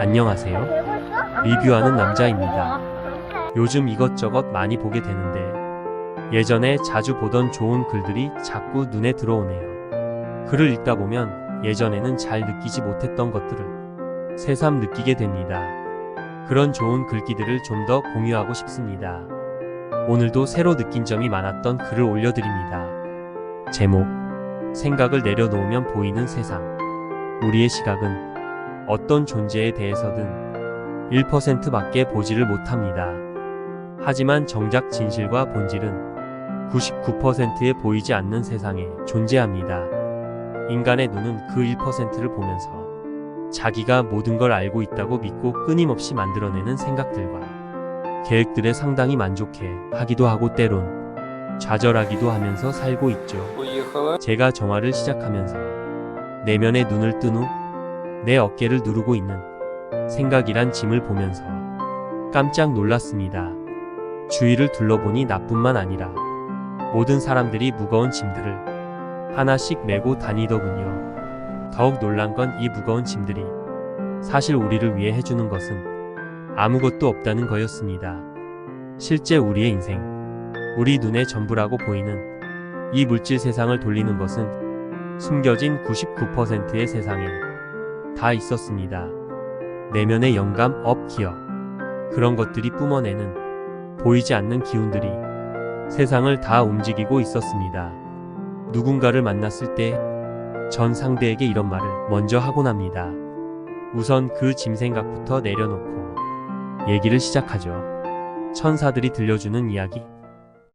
안녕하세요. 리뷰하는 남자입니다. 요즘 이것저것 많이 보게 되는데 예전에 자주 보던 좋은 글들이 자꾸 눈에 들어오네요. 글을 읽다 보면 예전에는 잘 느끼지 못했던 것들을 새삼 느끼게 됩니다. 그런 좋은 글귀들을 좀 더 공유하고 싶습니다. 오늘도 새로 느낀 점이 많았던 글을 올려드립니다. 제목 생각을 내려놓으면 보이는 세상 우리의 시각은 어떤 존재에 대해서든 1%밖에 보지를 못합니다. 하지만 정작 진실과 본질은 99%에 보이지 않는 세상에 존재합니다. 인간의 눈은 그 1%를 보면서 자기가 모든 걸 알고 있다고 믿고 끊임없이 만들어내는 생각들과 계획들에 상당히 만족해 하기도 하고 때론 좌절하기도 하면서 살고 있죠. 제가 정화를 시작하면서 내면의 눈을 뜬 후 내 어깨를 누르고 있는 생각이란 짐을 보면서 깜짝 놀랐습니다. 주위를 둘러보니 나뿐만 아니라 모든 사람들이 무거운 짐들을 하나씩 메고 다니더군요. 더욱 놀란 건 이 무거운 짐들이 사실 우리를 위해 해주는 것은 아무것도 없다는 거였습니다. 실제 우리의 인생, 우리 눈의 전부라고 보이는 이 물질 세상을 돌리는 것은 숨겨진 99%의 세상에 다 있었습니다. 내면의 영감, 업, 기억. 그런 것들이 뿜어내는 보이지 않는 기운들이 세상을 다 움직이고 있었습니다. 누군가를 만났을 때 전 상대에게 이런 말을 먼저 하곤 합니다. 우선 그 짐 생각부터 내려놓고 얘기를 시작하죠. 천사들이 들려주는 이야기,